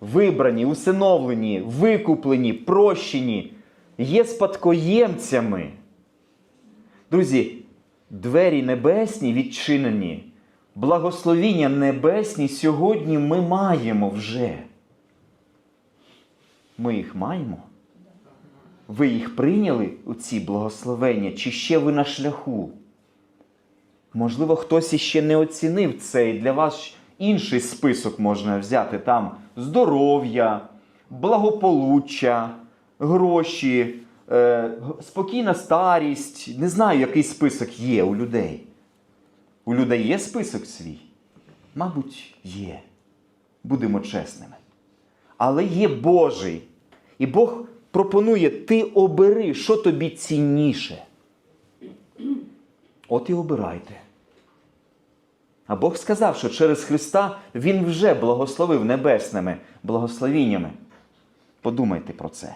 вибрані, усиновлені, викуплені, прощені, є спадкоємцями. Друзі, двері небесні відчинені, благословіння небесні сьогодні ми маємо вже. Ми їх маємо. Ви їх прийняли у ці благословення, чи ще ви на шляху? Можливо, хтось іще не оцінив це, і для вас інший список можна взяти там здоров'я, благополуччя, гроші, е, спокійна старість. Не знаю, який список є у людей. У людей є список свій? Мабуть, є. Будемо чесними. Але є Божий. І Бог пропонує: ти обери, що тобі цінніше. От і обирайте. А Бог сказав, що через Христа Він вже благословив небесними благословіннями. Подумайте про це.